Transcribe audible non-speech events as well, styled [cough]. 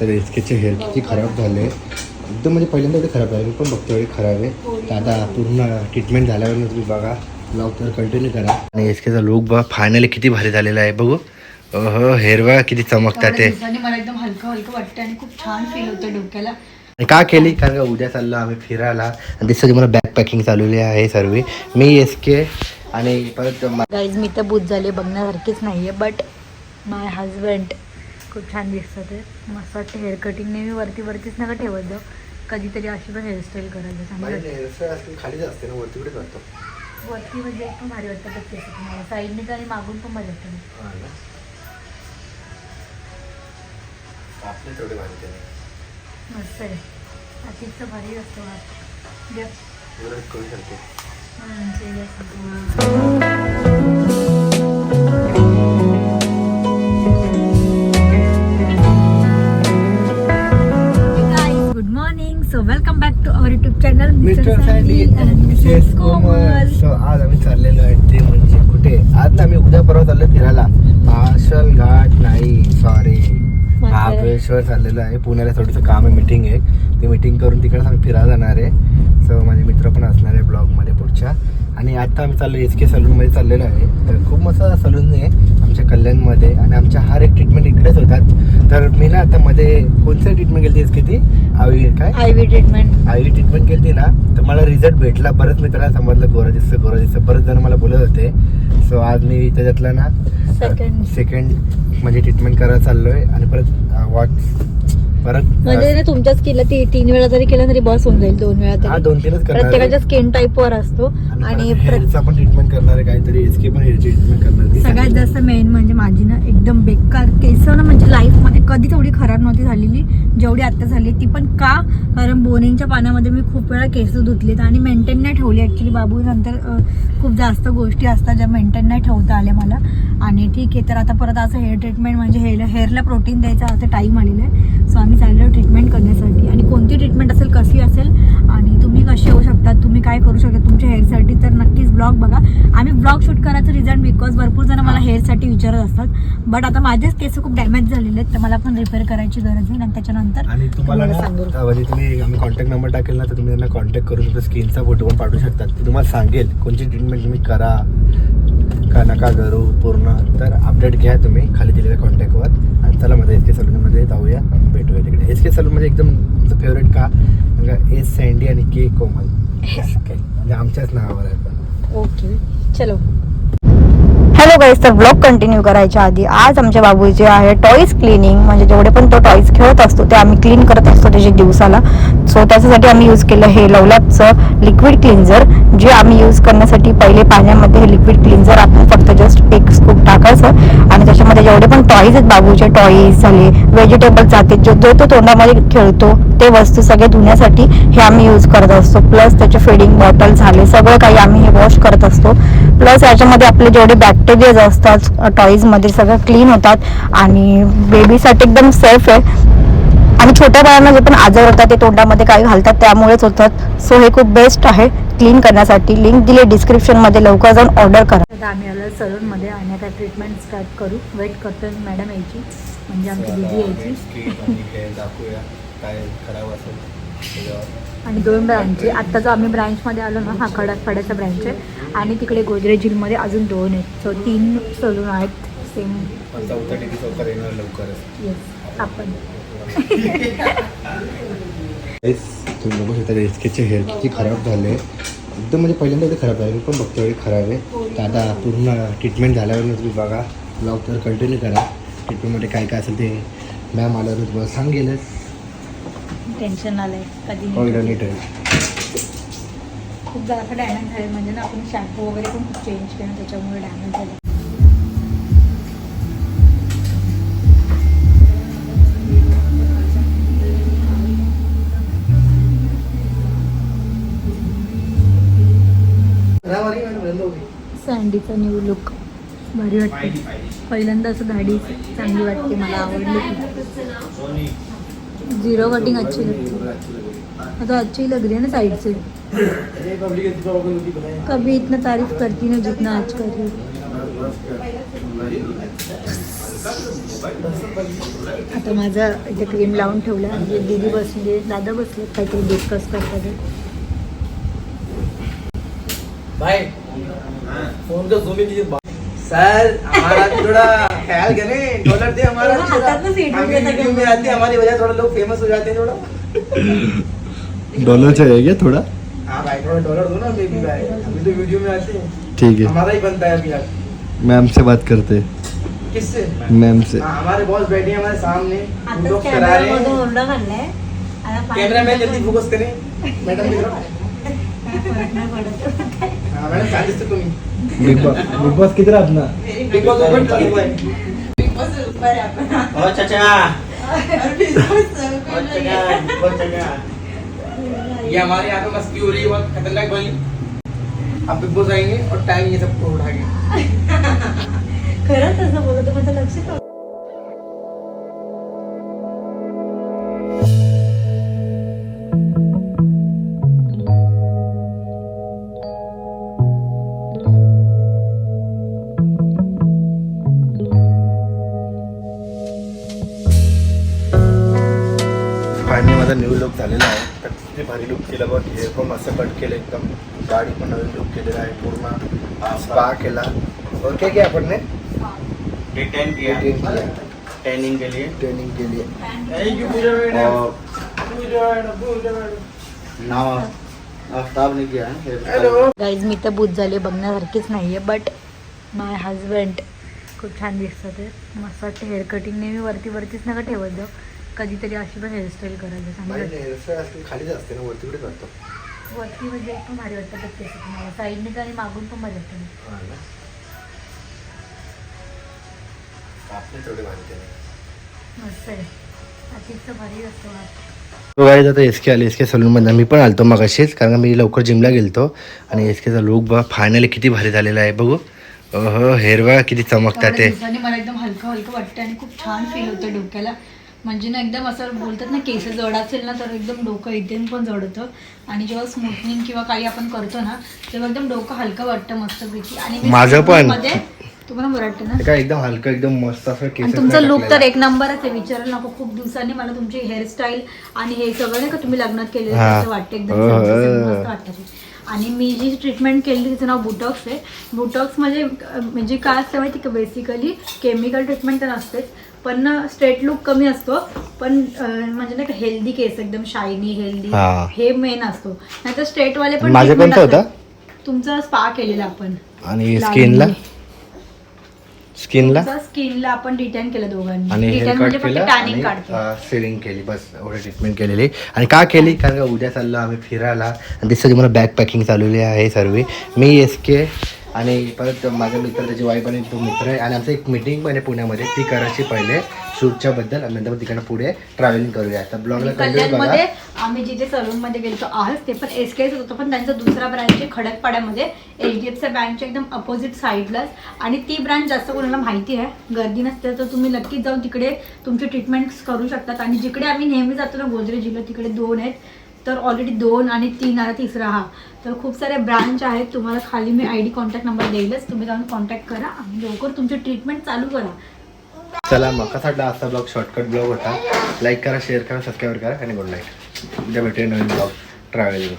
तर एसकेचे हेअर किती खराब झाले. एकदम म्हणजे पहिल्यांदा एवढे खराब झाले. मी पण बघतो एवढे खराब आहे. तर आता पूर्ण ट्रीटमेंट झाल्यावर तुम्ही बघा. ब्लॉग तर कंटिन्यू करा. आणि एसकेचा लुक बघा. फायनली किती भारी झालेला आहे. बघू. हो बघा किती चमकतात ते. दिवसांनी मला एकदम हलकं हलकं वाटतं आणि खूप छान फील होतं डोक्याला. आणि का केली? कारण का उद्या चाललो आम्ही फिरायला. आणि दिसतं मला बॅग पॅकिंग चालवली आहे सर्व. मी एस के आणि परत मा- गाईज मी तर बूत झाले बघण्यासारखीच नाही आहे बट माय हजबंड खूप छान दिसतं ते. मस्त वाटतं हेअर कटिंग नेहमी वरती वरतीच नका ठेवत जाऊ. कधीतरी अशी पण हेअरस्टाईल वाटते. खालीच असते ना वरती कुठेच वाटतो वरती म्हणजे पण भारी वाटतं केस तुम्हाला. साईडने तर आणि मागून पण भारी त्याने मस्त आहे. अतिचं भारी असतं वाट जे उलट करू शकते. मिस्टर अँड मिसेस कोमल आज आम्ही चाललेलो आहे ते म्हणजे कुठे? आज ना आम्ही उद्या परवा चाललो फिरायला. पार्शल घाट नाही सॉरी महाबळेश्वर चाललेलो आहे. पुण्याला थोडंसं काम आहे मिटिंग आहे. ते मिटिंग करून तिकडे आम्ही फिरायला जाणार आहे. सो माझे मित्र पण असणार आहे ब्लॉगमध्ये पुढच्या. आणि आता आम्ही चाललो एस के सलूनमध्ये चाललेलो आहे. तर खूप मस्त सलून आहे आमच्या कल्याणमध्ये आणि आमच्या हर एक ट्रीटमेंट इकडेच होतात. तर मी ना आता मध्ये कोणतं ट्रीटमेंट केली तेच किती आवी काय? I V treatment I treatment केली ना तर मला रिझल्ट भेटला. बरंच मित्रांना समजलं गोरा दिसतं गोरा दिसतं बरेच जण मला बोलत होते. सो आज मी त्याच्यातलं ना Second. सेकंड म्हणजे ट्रीटमेंट करायला चाललोय. आणि परत वॉट परत म्हणजे ना तुमच्या स्किनला ती तीन वेळा जरी केलं तरी बस होऊन जाईल दोन वेळा हा तरी दोन तीनच करणार प्रत्येकाच्या. स्किन टाईपवर असतो. आणि आणि परत प्र- हेअरचा पण ट्रीटमेंट करणार आहे काहीतरी एसके पण हेअरची ट्रीटमेंट करणार ती सगळ्यात. जास्त मेन म्हणजे माझी ना एकदम बेकार केस ना म्हणजे लाईफमध्ये कधी तेवढी खराब नव्हती झालेली जेवढी आता झाली ती पण का? कारण बोनिंगच्या पाण्यामध्ये मी खूप वेळा केस धुतलेत आणि मेंटेन नाही ठेवली. ॲक्च्युली बाबू नंतर अं, खूप जास्त गोष्टी असतात ज्या मेंटेन नाही ठेवता आल्या मला. आणि ठीक आहे तर आता परत असं हेअर ट्रीटमेंट म्हणजे हेअर हेअरला प्रोटीन द्यायचा आता टाईम आलेला आहे. सो आम्ही चाललो ट्रीटमेंट करण्यासाठी. आणि कोणती ट्रीटमेंट असेल कशी असेल आणि तुम्ही कसे येऊ शकतात तुम्ही काय करू शकता तुमच्या हेअरसाठी तर नक्कीच ब्लॉग बघा. आम्ही ब्लॉग शूट करायचं रिझन बिकॉज भरपूर जण मला हेअरसाठी विचारत असतात. बट आता माझेच केस खूप डॅमेज झालेले आहेत तर मला पण रिपेअर करायची गरज आहे. आणि त्याच्यानंतर आणि तुम्हाला ना म्हणजे तुम्ही आम्ही कॉन्टॅक्ट नंबर टाकेल ना तर तुम्ही त्यांना कॉन्टॅक्ट करून तुमच्या स्किनचा फोटो पण पाठवू शकतात. तुम्हाला सांगेल कोणची ट्रीटमेंट तुम्ही करा. का नका करू पूर्ण. तर अपडेट घ्या तुम्ही खाली दिलेल्या कॉन्टॅक्टवर आणि चला माझ्या एस के सलूनमध्ये जाऊया. आणि भेटूया तिकडे. एस के सलूनमध्ये एकदम आमचं फेवरेट का? एस सँडी आणि के कोमल. म्हणजे आमच्याच नावावर आहे. ओके चलो. हॅलो गाईज तर ब्लॉग कंटिन्यू करायच्या आधी आज आमच्या बाबूचे आहे टॉईज क्लिनिंग म्हणजे जेवढे पण तो टॉईज खेळत असतो ते आम्ही क्लीन करत असतो त्याच्या दिवसाला. सो त्याच्यासाठी आम्ही यूज केलं हे लवलॅपचं लिक्विड क्लिन्झर जे आम्ही यूज करण्यासाठी पहिले पाण्यामध्ये हे लिक्विड क्लिन्झर आपण फक्त जस्ट एक खूप टाकायचं आणि त्याच्यामध्ये जेवढे पण टॉईज आहेत बाबूचे टॉईज झाले व्हेजिटेबल जाते. जो जो तो तोंडामध्ये खेळतो ते वस्तू सगळे धुण्यासाठी हे आम्ही यूज करत असतो. प्लस त्याचे फिडिंग बॉटल झाले सगळं काही आम्ही हे वॉश करत असतो. प्लस याच्यामध्ये आपले जेवढे बॅक्टेरियाज असतात टॉईजमध्ये सगळं क्लीन होतात. आणि बेबीसाठी एकदम सेफ आहे. आणि छोट्या बाळांना जे पण आजार होतात ते तोंडामध्ये काय घालतात त्यामुळेच होतात. सो हे खूप बेस्ट आहे. क्लीन करण्यासाठी लिंक दिली डिस्क्रिप्शनमध्ये लवकर जाऊन ऑर्डर करा. आता आम्ही आलो सलूनमध्ये. आणि आता ट्रीटमेंट स्टार्ट करू. वेट करतो मॅडम यायची. म्हणजे आमची दिदी यायची. आणि दोन ब्रँच आहे आत्ता जो आम्ही ब्रँचमध्ये आलो ना हा खडा खड्याचा ब्रँच आहे. आणि तिकडे गोदरेज हिलमध्ये अजून दोन आहेत. सो तीन सलून आहेत. सेम येस आपण. तुम्ही बघू शकता एसकेचे हेअर किती खराब झाले. एकदम म्हणजे पहिल्यांदा एवढे खराब झाले मी पण बघतो एवढे खराब आहे. तर आता पूर्ण ट्रीटमेंट झाल्यावर तुम्ही बघा ब्लॉग तर कंटिन्यू करा ट्रीटमेंटमध्ये काय काय असेल ते मॅम आल्यावर तुम्हाला सांगेलच. टेन्शन आलंय कधी खूप जास्त डॅमेज झाले म्हणजे ना आपण शॅम्पू वगैरे पण खूप चेंज केलं त्याच्यामुळे डॅमेज झालं सँडीचा न्यू लुक भारी वाटते. पहिल्यांदा असं दाढी चांगली वाटते मला आवडली. झिरो कटिंग अच्छी लगती. आता अच्छी लग रही है ना साइड से कभी इतना तारीफ करती ना जितना आज कर रही आता माझा इथे क्रीम लावून ठेवला. म्हणजे दीदी बसली दादा बसले काहीतरी डिस्कस करतात. फ़ोन का जूम कीजिए सर हमारा थोड़ा ख्याल करें डॉलर दे हमारा भी थोड़ा। हाथात में सीट हम भी में वीडियो आते हैं हमारी वजह थोड़ा लोग फ़ेमस हो जाते हैं थोड़ा। डॉलर चाहिए क्या थोड़ा? हाँ भाई थोड़ा डॉलर दो ना मैं भी भाई। अभी तो वीडियो में आते हैं। ठीक है। हमारा ही बनता है अभी यार मैम से बात करते किससे? मैम से। हाँ, हमारे बॉस बैठे हैं हमारे सामने। आताच लोग करा रहे हैं। कैमरा मैन जल्दी फोकस करें। [laughs] Madam big boss big boss किती राहत ना? बिग बॉस ओपन चालू आहे बिग ओ चाचा ओ चाचा ओ चाचा ये हमारे यहाँ पे मस्ती हो रही है बहुत खतरनाक वाली अब बिग बॉस आएंगे और टाइम ये सबको उठा के खरंच असं बोलत माझं लक्ष झालेला आहे. तर किती भारी लुक केला बघ. हे पण मस्त कट केलं एकदम. गाडी पण नवीन लुक केलेला आहे पूर्ण. स्पा केला. और क्या किया आपण ने. डिटेन ट्रेनिंग के लिए ट्रेनिंग केली और है. गाईज मी तर बूत झाले बघण्यासारखीच नाहीये बट माय हजबंड खूप छान दिसतं ते मस्त वाटतं हेअर कटिंग नेहमी वरती वरतीच नका ठेवत जाऊ. कधीतरी अशी पण हेअरस्टाईल करायला चांगली माझी वाटते. हेअरस्टाईल असते खालीच असते ना वरती कुठे करतो? वरती म्हणजे पण भारी वाटतं केस तुम्हाला. साईडने आणि मागून पण भारी वाटतं कापणे तेवढे भारी त्याने मस्त आहे. अतिशय भारी असतं तो आता एस के आले. एस के सलूनमध्ये मी पण आलतो मग अशीच कारण मी लवकर जिमला गेलतो. आणि एस केचा लुक बघ फायनली किती भारी झालेला आहे. बघू. हो हेअर बघा किती चमकतात ते. दिवसांनी मला एकदम हलकं हलकं वाटतं आणि खूप छान फील होतं डोक्याला. म्हणजे ना एकदम असं बोलतात ना केस जड असेल ना तर एकदम डोकं इथे पण जड होतं आणि जेव्हा स्मूथनिंग किंवा काही आपण करतो ना तेव्हा एकदम डोकं हलकं वाटतं मस्तपैकी. आणि मी माझं पण. तुम्हाला बरं वाटतं ना? काय एकदम हलकं एकदम मस्त असं आणि केस तुमचा लुक तर एक नंबरच आहे विचारायला नको. खूप दिवसांनी मला तुमची हेअरस्टाईल आणि हे सगळं नाही का तुम्ही लग्नात केलेलं हा. असं वाटतं एकदम. हो, हो. मस्त वाटतं ते. आणि मी जी ट्रीटमेंट केली तिचं नाव बुटॉक्स आहे. बुटॉक्स म्हणजे म्हणजे काय असतं माहिती का? बेसिकली केमिकल ट्रीटमेंट तर नसतेच पण स्ट्रेट लुक कमी असतो पण म्हणजे नाही का हेल्दी केस एकदम शायनी हेल्दी हा. हे मेन असतो. नाहीतर स्ट्रेट वाले पण माझं treatment कोणतं असतात. तुमचा स्पा केलेला आपण. आणि लावणी. स्किनला स्किनला स्किनला आपण डिटेन केलं दोघांनी. आणि हेअर कट म्हणजे फक्त केलं काढतो. आणि सेलिंग केली बस एवढी ट्रीटमेंट केलेली. आणि का केली? कारण का उद्या चाललो आम्ही फिरायला. आणि त्यासाठी मला बॅग पॅकिंग चालवली आहे सर्व. मी एस के आणि परत माझा मित्र त्याची वाईफ आणि तो मित्र आहे. आणि आमचं एक मिटिंग पण आहे पुण्यामध्ये. ती करायची पहिले शूटच्या बद्दल आणि नंतर मग तिकडनं पुढे ट्रॅव्हलिंग करूया. तर ब्लॉगला कंटिन्यू बघा. कल्याणमध्ये आम्ही जिथे सलून मध्ये गेलो आज ते पण एस केच होतं. पण त्यांचा दुसरा ब्रांच आहे खडकपाड्यामध्ये. एच डी एफ सी बँकच्या एकदम अपोजिट साईडलाच आणि ती ब्रांच जास्त कोणाला माहिती आहे गर्दी नसते तर तुम्ही नक्कीच जाऊन तिकडे तुमची ट्रीटमेंट करू शकतात. आणि जिकडे आम्ही नेहमी जातो ना गोदरेज जिल्हा तिकडे दोन आहेत. तर ऑलरेडी दोन आणि तीन आला तिसरा हा. तर खूप सारे ब्रांच आहेत तुम्हाला खाली मी आय डी कॉन्टॅक्ट नंबर देईलच. तुम्ही जाऊन कॉन्टॅक्ट करा आणि लवकर तुमची ट्रीटमेंट चालू करा. चला मग कसा वाटला आजचा ब्लॉग शॉर्टकट ब्लॉग होता. लाईक करा शेअर करा सबस्क्राईब करा आणि गुड नाईट उद्या भेटूया नवीन ब्लॉग ट्रॅव्हलिंग